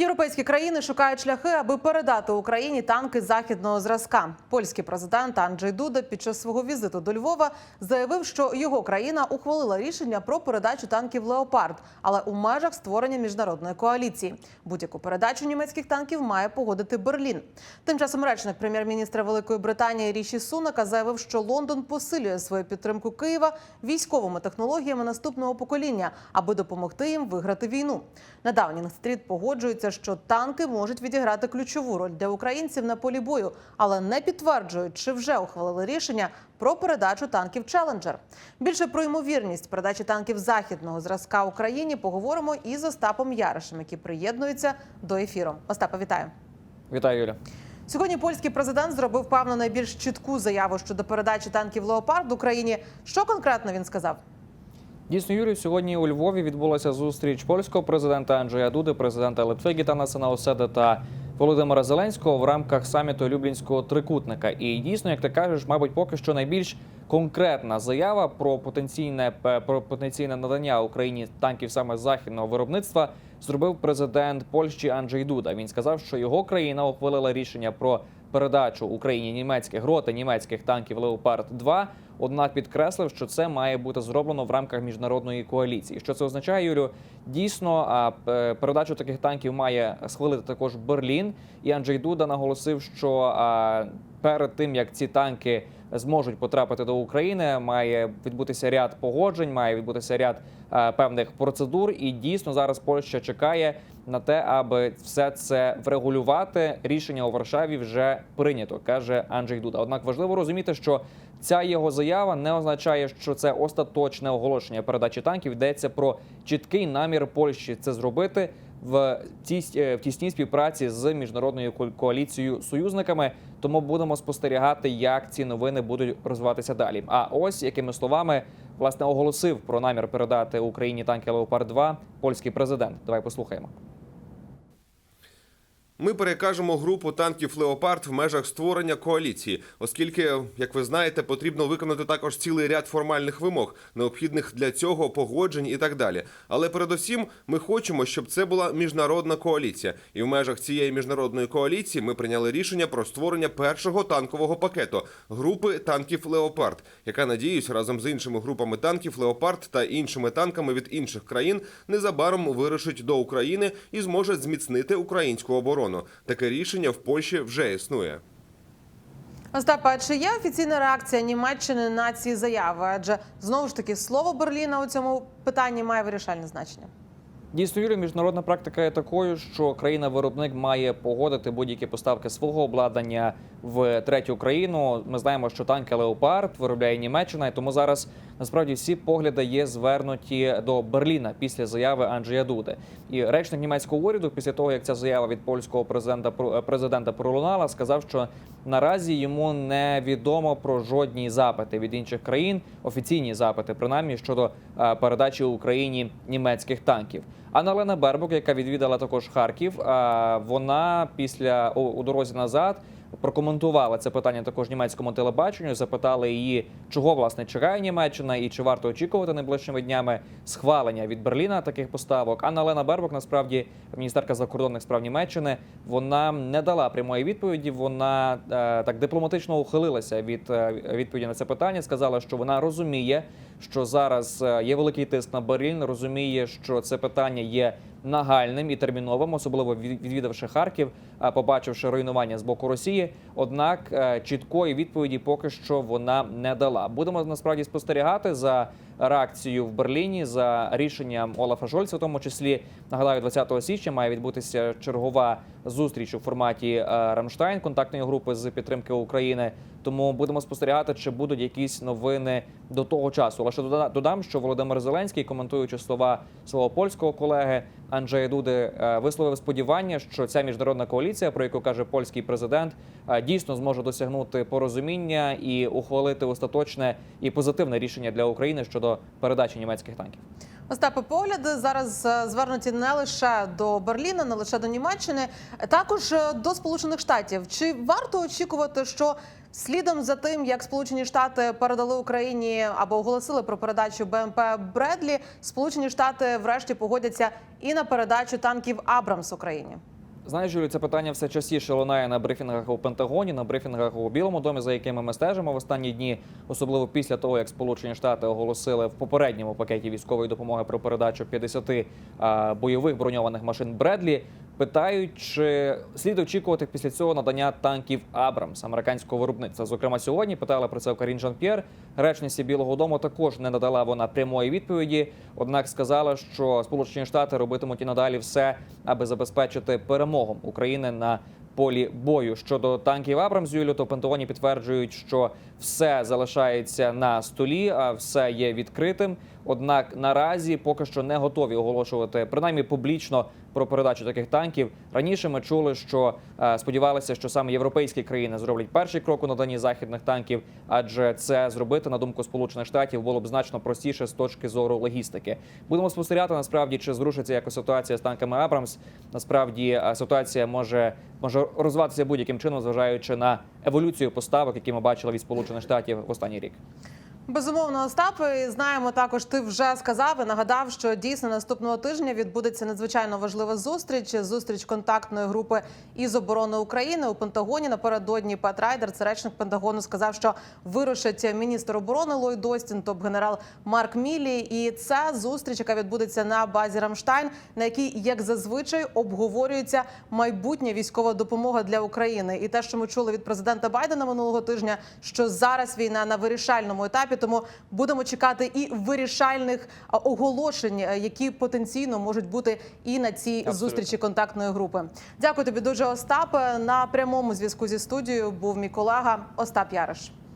Європейські країни шукають шляхи, аби передати Україні танки західного зразка. Польський президент Анджей Дуда під час свого візиту до Львова заявив, що його країна ухвалила рішення про передачу танків Леопард, але у межах створення міжнародної коаліції. Будь-яку передачу німецьких танків має погодити Берлін. Тим часом речник прем'єр-міністра Великої Британії Ріші Сунака заявив, що Лондон посилює свою підтримку Києва військовими технологіями наступного покоління, аби допомогти їм виграти війну. На Даунінг-стріт погоджуються, що танки можуть відіграти ключову роль для українців на полі бою, але не підтверджують, чи вже ухвалили рішення про передачу танків Челенджер. Більше про ймовірність передачі танків західного зразка Україні поговоримо із Остапом Яришем, який приєднується до ефіру. Остапа, вітаю. Вітаю, Юля. Сьогодні польський президент зробив певно найбільш чітку заяву щодо передачі танків Леопард Україні. Що конкретно він сказав? Дійсно, Юрій, сьогодні у Львові відбулася зустріч польського президента Анджея Дуди, президента Литви Насана Оседа та Володимира Зеленського в рамках саміту Люблінського трикутника. І дійсно, як ти кажеш, мабуть, поки що найбільш конкретна заява про потенційне про потенційне надання Україні танків саме західного виробництва зробив президент Польщі Анджей Дуда. Він сказав, що його країна ухвалила рішення про передачу Україні німецьких роти німецьких танків Леопард 2 Однак підкреслив, що це має бути зроблено в рамках міжнародної коаліції. Що це означає, Юлю? Дійсно, е, передачу таких танків має схвалити також Берлін. І Анджей Дуда наголосив, що перед тим як ці танки зможуть потрапити до України, має відбутися ряд погоджень, має відбутися ряд а, певних процедур. І дійсно зараз Польща чекає на те, аби все це врегулювати. Рішення у Варшаві вже прийнято, каже Анджей Дуда. Однак важливо розуміти, що Ця його заява не означає, що це остаточне оголошення передачі танків. Йдеться про чіткий намір Польщі це зробити в тісній співпраці з міжнародною ко- коаліцією союзниками. Тому будемо спостерігати, як ці новини будуть розвиватися далі. А ось якими словами власне оголосив про намір передати Україні танки Леопард 2 польський президент. Давай послухаємо. Ми перекажемо групу танків Леопард в межах створення коаліції, оскільки, як ви знаєте, потрібно виконати також цілий ряд формальних вимог, необхідних для цього погоджень і так далі. Але передусім, ми хочемо, щоб це була міжнародна коаліція, і в межах цієї міжнародної коаліції ми прийняли рішення про створення першого танкового пакету групи танків Леопард, яка надіюсь разом з іншими групами танків Леопард та іншими танками від інших країн незабаром вирушить до України і зможе зміцнити українську оборону. Таке рішення в Польщі вже існує. Остапа, а чи є офіційна реакція Німеччини на ці заяви? Адже знову ж таки слово Берліна у цьому питанні має вирішальне значення. Дійсно, Юрій, міжнародна практика є такою, що країна-виробник має погодити будь-які поставки свого обладнання в третю країну. Ми знаємо, що танки Леопард виробляє Німеччина, і тому зараз насправді всі погляди є звернуті до Берліна після заяви Анджея Дуди. І речник німецького уряду, після того як ця заява від польського президента президента пролунала, сказав, що наразі йому не відомо про жодні запити від інших країн, офіційні запити, принаймні щодо е, передачі Україні німецьких танків. Анна-Лена Бербок, яка відвідала також Харків, е, вона після у дорозі назад прокоментувала це питання також німецькому телебаченню. Запитали її, чого власне чекає Німеччина і чи варто очікувати найближчими днями схвалення від Берліна таких поставок. Анна Лена Бербок, насправді міністерка закордонних справ Німеччини, вона не дала прямої відповіді. Вона е, так дипломатично ухилилася від е, відповіді на це питання. Сказала, що вона розуміє, що зараз е, є великий тиск на Берлін. Розуміє, що це питання є нагальним і терміновим, особливо відвідавши Харків, побачивши руйнування з боку Росії. Однак е, чіткої відповіді поки що вона не дала. Будемо насправді спостерігати за реакцією в Берліні за рішенням Олафа Шольца, в тому числі нагадаю, 20 січня має відбутися чергова зустріч у форматі е, Рамштайн контактної групи з підтримки України. Тому будемо спостерігати, чи будуть якісь новини до того часу. Лише дода- додам, що Володимир Зеленський, коментуючи слова свого польського колеги Анджея Дуди, е, висловив сподівання, що ця міжнародна коаліція, про яку каже польський президент, е, дійсно зможе досягнути порозуміння і ухвалити остаточне і позитивне рішення для України щодо передачі німецьких танків. Остапе, погляди зараз е, звернуті не лише до Берліна, не лише до Німеччини, е, також е, до Сполучених Штатів. Чи варто очікувати, що слідом за тим, як Сполучені Штати передали Україні або оголосили про передачу БМП Бредлі, Сполучені Штати врешті погодяться і на передачу танків Абрамс Україні? Знаєш, Юлі, це питання все частіше лунає на брифінгах у Пентагоні, на брифінгах у Білому домі, за якими ми стежимо в останні дні, особливо після того, як Сполучені Штати оголосили в попередньому пакеті військової допомоги про передачу 50 а, бойових броньованих машин Бредлі. Питають, чи слід очікувати після цього надання танків Абрамс американського виробництва. Зокрема, сьогодні питали про це Карін Жан П'єр. Речниці Білого Дому також не надала вона прямої відповіді. Однак сказала, що Сполучені Штати робитимуть і надалі все, аби забезпечити перемогу України на полі бою. Щодо танків Абрамс, Юлю, то Пентагоні підтверджують, що все залишається на столі, а все є відкритим. Однак наразі поки що не готові оголошувати принаймні публічно про передачу таких танків. Раніше ми чули, що е, сподівалися, що саме європейські країни зроблять перший крок у наданні західних танків, адже це зробити на думку Сполучених Штатів було б значно простіше з точки зору логістики. Будемо спостерігати насправді, чи зрушиться якось ситуація з танками Абрамс. Насправді е, ситуація може може розвиватися будь-яким чином, зважаючи на еволюцію поставок, які ми бачили від Сполучених Штатів в останній рік. Безумовно, Остапе, і знаємо також. Ти вже сказав і нагадав, що дійсно наступного тижня відбудеться надзвичайно важлива зустріч. Зустріч контактної групи із оборони України у Пентагоні. Напередодні Пет Райдер, це речник Пентагону, сказав, що вирушить міністр оборони Ллойд Остін, топ-генерал Марк Мілі. І це зустріч, яка відбудеться на базі Рамштайн, на якій, як зазвичай, обговорюється майбутня військова допомога для України. І те, що ми чули від президента Байдена минулого тижня, що зараз війна на вирішальному етапі, тому будемо чекати і вирішальних оголошень, е, які потенційно можуть бути і на цій Абсолютно. зустрічі контактної групи. Дякую тобі дуже, Остап. На прямому зв'язку зі студією був мій колега Остап Яриш.